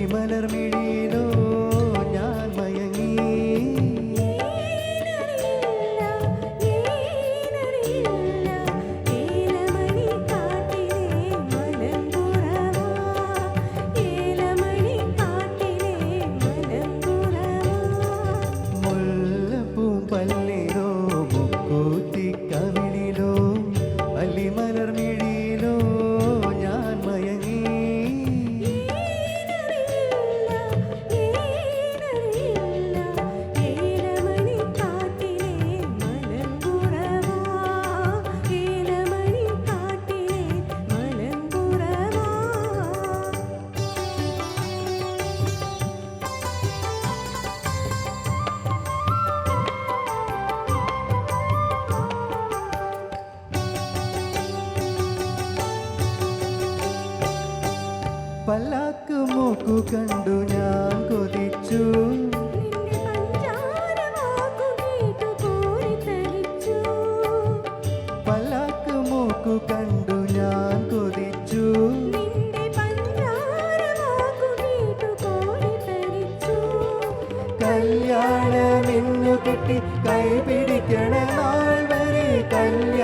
വിമലർമിഴിയിലും പല്ലാക്ക് മൂക്കു കണ്ടു ഞാൻ കൊതിച്ചു. പല്ലാക്ക് മൂക്കു കണ്ടു ഞാൻ കൊതിച്ചു. കല്യാണമിന്നു കെട്ടി കൈ പിടിക്കണ നാൾ വരെ കല്യാണ